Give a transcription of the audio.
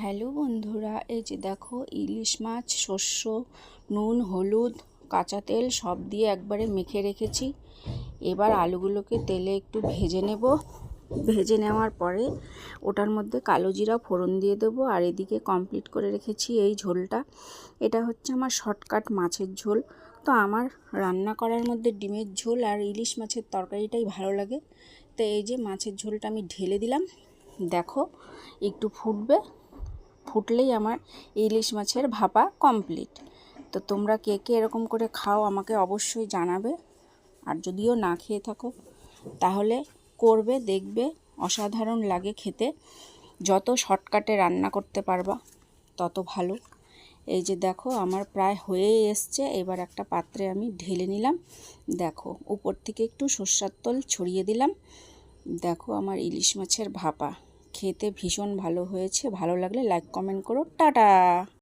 Hello বন্ধুরা, এই যে দেখো ইলিশ মাছ, শস্য, নুন, হলুদ, কাঁচা তেল সব দিয়ে একবারে মেখে রেখেছি। এবার আলুগুলোকে তেলে একটু ভেজে নেব। ভেজে নেওয়ার পরে ওটার মধ্যে কালো জিরা ফোড়ন দিয়ে দেবো আর এদিকে কমপ্লিট করে রেখেছি এই ঝোলটা। এটা হচ্ছে আমার শর্টকাট মাছের ঝোল। তো আমার রান্না করার মধ্যে ডিমের ঝোল আর ইলিশ মাছের তরকারিটাই ভালো লাগে। তো এই যে মাছের ঝোলটা আমি ঢেলে দিলাম। দেখো, একটু ফুটবে। ফুটলেই আমার ইলিশ মাছের ভাপা কমপ্লিট তো তোমরা কে কে এরকম করে খাও আমাকে অবশ্যই জানাবে। আর যদিও না খেয়ে থাকো, তাহলে করবে, দেখবে, অসাধারণ লাগে খেতে। যত শর্টকাটে রান্না করতে পারবা, তত ভালো। এই যে দেখো, আমার প্রায় হয়েই এসছে। এবার একটা পাত্রে আমি ঢেলে নিলাম। দেখো, উপর থেকে একটু সর্ষার তেল ছড়িয়ে দিলাম। দেখো আমার ইলিশ মাছের ভাপা। খেতে ভীষণ ভালো হয়েছে। ভালো লাগলে লাইক কমেন্ট করো। টাটা!